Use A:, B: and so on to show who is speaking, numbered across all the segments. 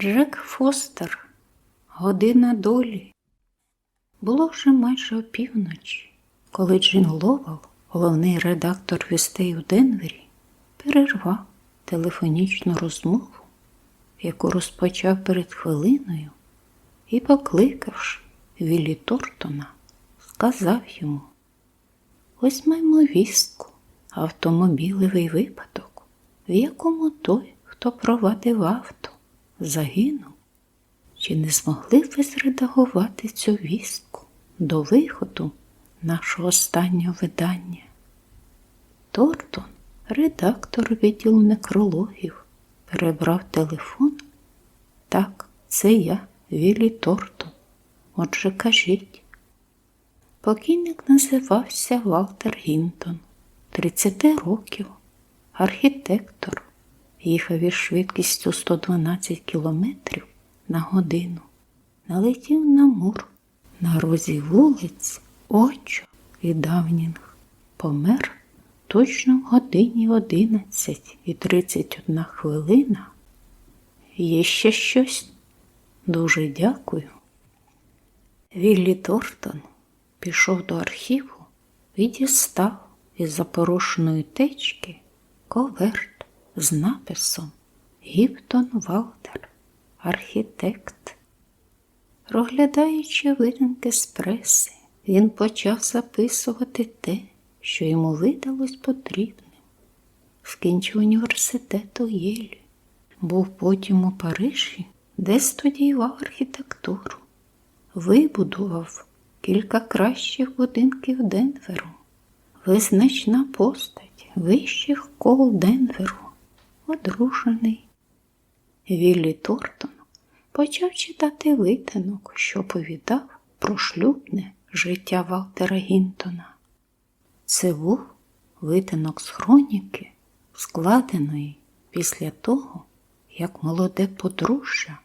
A: Джек Фостер, година долі. Було вже майже опівночі, коли Джин Ловел, головний редактор вістей у Денвері, перервав телефонічну розмову, яку розпочав перед хвилиною, і, покликавши Віллі Тортона, сказав йому: Ось маємо вістку, автомобілевий випадок, в якому той, хто провадив авто, загинув. Чи не змогли ви зредагувати цю вістку до виходу нашого останнього видання? Тортон, редактор відділу некрологів, перебрав телефон. Так, це я, Віллі Тортон. Отже, кажіть. Покійник називався Валтер Гінтон, 30 років, архітектор, їхав із швидкістю 112 кілометрів на годину, налетів на мур на розі вулиць, Очо і Давнінг. Помер точно в годині 11 і 31 хвилина. Є ще щось? Дуже дякую. Віллі Тортон пішов до архіву і дістав із запорошеної течки коверт з написом Гіптон Валтер, архітект. Проглядаючи виданки з преси, він почав записувати те, що йому видалось потрібним. Скінчив університет у Єлі, був потім у Парижі, де студіював архітектуру, вибудував кілька кращих будинків Денверу, визначна постать вищих кол Денверу, одружений. Віллі Тортон почав читати витинок, що повідав про шлюбне життя Валтера Гінтона. Це був витинок з хроніки, складеної після того, як молоде подружжя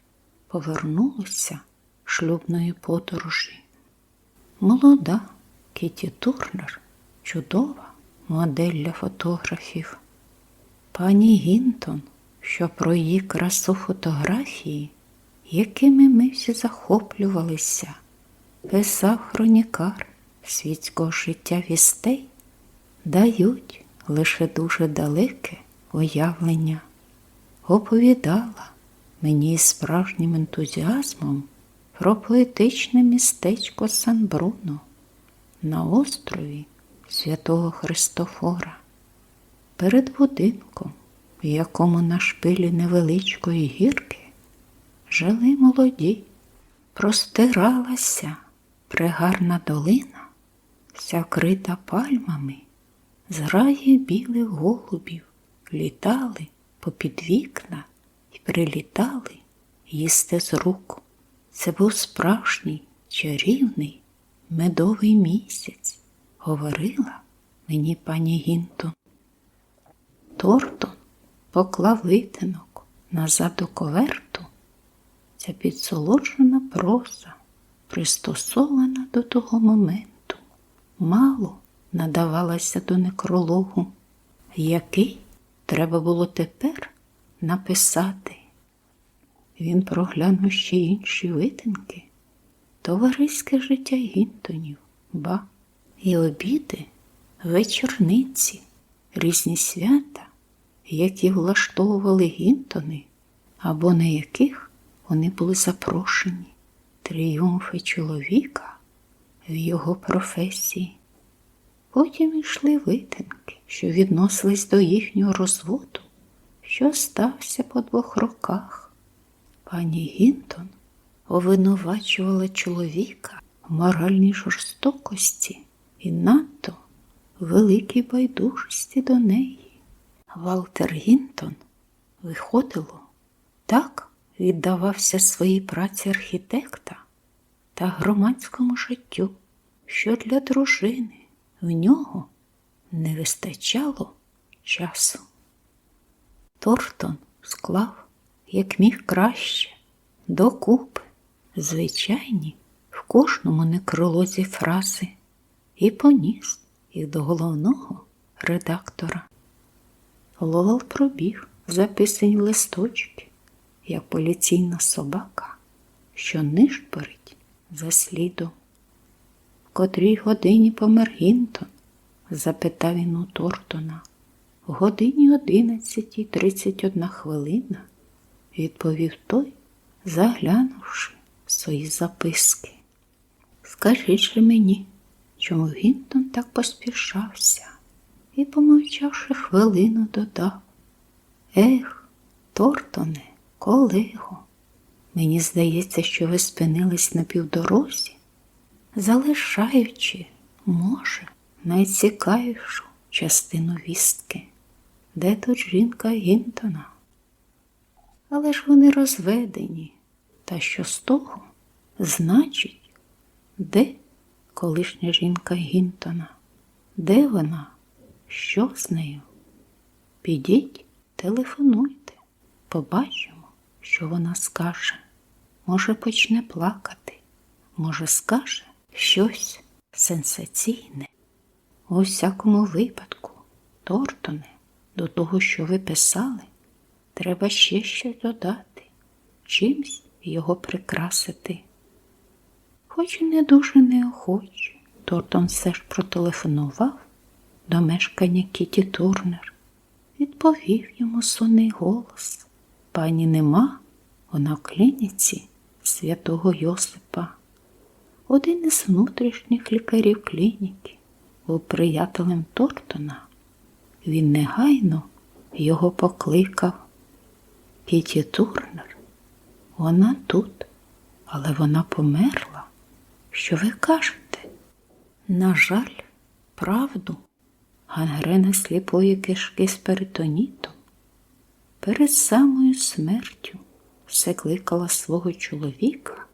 A: повернулося шлюбної подорожі. Молода Кіті Турнер, чудова модель для фотографів. Пані Гінтон, що про її красу фотографії, якими ми всі захоплювалися, писав хронікар світського життя вістей, дають лише дуже далеке уявлення, оповідала мені з справжнім ентузіазмом про поетичне містечко Сан-Бруно на острові Святого Христофора. Перед будинком, в якому на шпилі невеличкої гірки жили молоді, простиралася пригарна долина, вся вкрита пальмами, зраї білих голубів літали попід вікна і прилітали їсти з рук. Це був справжній чарівний медовий місяць, говорила мені пані Гінтон. Тортон поклав витинок назад до коверту. Ця підсолоджена проса, пристосована до того моменту, мало надавалася до некрологу, який треба було тепер написати. Він проглянув ще інші витинки, товариське життя гінтонів, ба, і обіди, вечорниці, різні свята, які влаштовували гінтони, або на яких вони були запрошені, тріумфи чоловіка в його професії. Потім йшли витинки, що відносились до їхнього розводу, що стався по двох роках. Пані Гінтон обвинувачувала чоловіка в моральній жорстокості і надто великій байдужості до неї. Валтер Гінтон виходило, так віддавався своїй праці архітекта та громадському життю, що для дружини в нього не вистачало часу. Тортон склав, як міг краще, докупи, звичайні в кожному некролозі фрази і поніс їх до головного редактора. Ловел пробіг записані листочки, як поліційна собака, що нишпорить за слідом. В котрій годині помер Гінтон? запитав він у Тортона. В годині одинадцятій тридцять одна хвилина, відповів той, заглянувши в свої записки. Скажіть же мені, чому Гінтон так поспішався і, помовчавши хвилину, додав. Ех, Тортоне, колего, мені здається, що ви спинились на півдорозі, залишаючи, може, найцікавішу частину вістки, де тут жінка Гінтона. Але ж вони розведені, та що з того значить, де колишня жінка Гінтона? Де вона? Що з нею? Підіть, телефонуйте, побачимо, що вона скаже. Може, почне плакати, може, скаже щось сенсаційне. У всякому випадку, Тортоне, до того, що ви писали, треба ще щось додати, чимсь його прикрасити. Хоч і не дуже неохоче, Тортон все ж протелефонував до мешкання Кіті Турнер. Відповів йому сонний голос. Пані нема, вона в клініці святого Йосипа. Один із внутрішніх лікарів клініки був приятелем Тортона. Він негайно його покликав. Кіті Турнер, вона тут, але вона померла. Що ви кажете? На жаль, правду, гангрена сліпої кишки з перитонітом. Перед самою смертю все кликала свого чоловіка.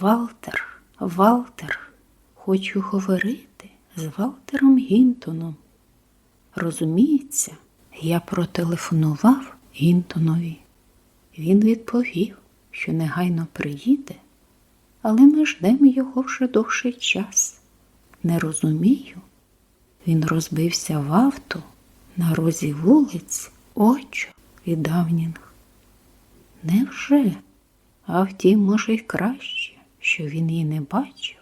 A: Валтер, Валтер, хочу говорити з Валтером Гінтоном. Розуміється, я протелефонував Гінтонові. Він відповів, що негайно приїде, але ми ждемо його вже довший час. Не розумію. Він розбився в авто на розі вулиць Очо і Давнінг. Невже? А втім, може, й краще, що він її не бачив.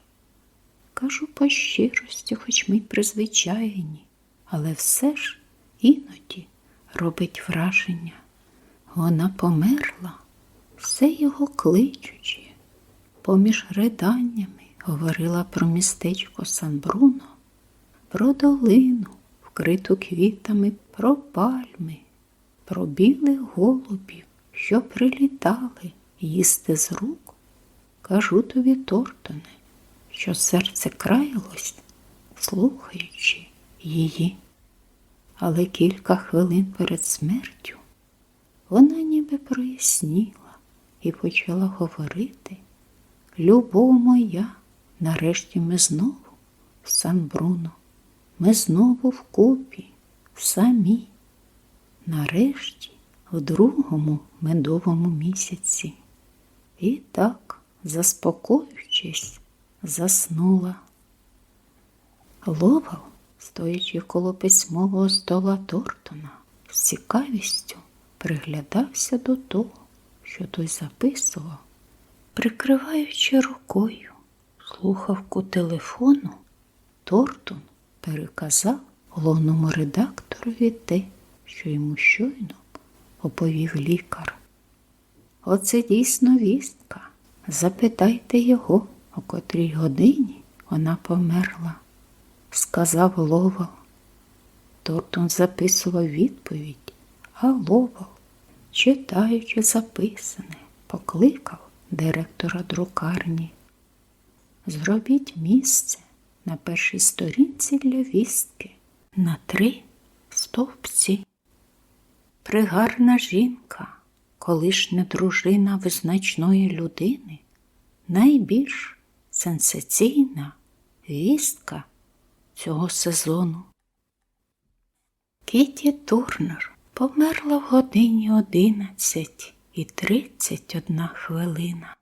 A: Кажу по щирості, хоч ми й призвичайні, але все ж іноді робить враження. Вона померла, все його кличучи, поміж риданнями говорила про містечко Сан-Бруно, про долину, вкриту квітами, про пальми, про білих голубів, що прилітали їсти з рук. Кажу тобі, Тортоне, що серце краялось, слухаючи її. Але кілька хвилин перед смертю вона ніби проясніла і почала говорити. Любов моя, нарешті ми знову в Сан-Бруно, ми знову вкупі, самі. Нарешті в другому медовому місяці. І так, заспокоюючись, заснула. Ловав, стоячи коло письмового стола Тортона, з цікавістю приглядався до того, що той записував, прикриваючи рукою слухавку телефону, Тортон переказав головному редакторові те, що йому щойно оповів лікар. Оце дійсно вістка. Запитайте його, о котрій годині вона померла, сказав Ловал. Тортон записував відповідь, а Ловал, читаючи записане, покликав директора друкарні. Зробіть місце на першій сторінці для вістки на три стовпці. Пригарна жінка, колишня дружина визначної людини, найбільш сенсаційна вістка цього сезону. Кіті Турнер померла в годині одинадцять і тридцять одна хвилина.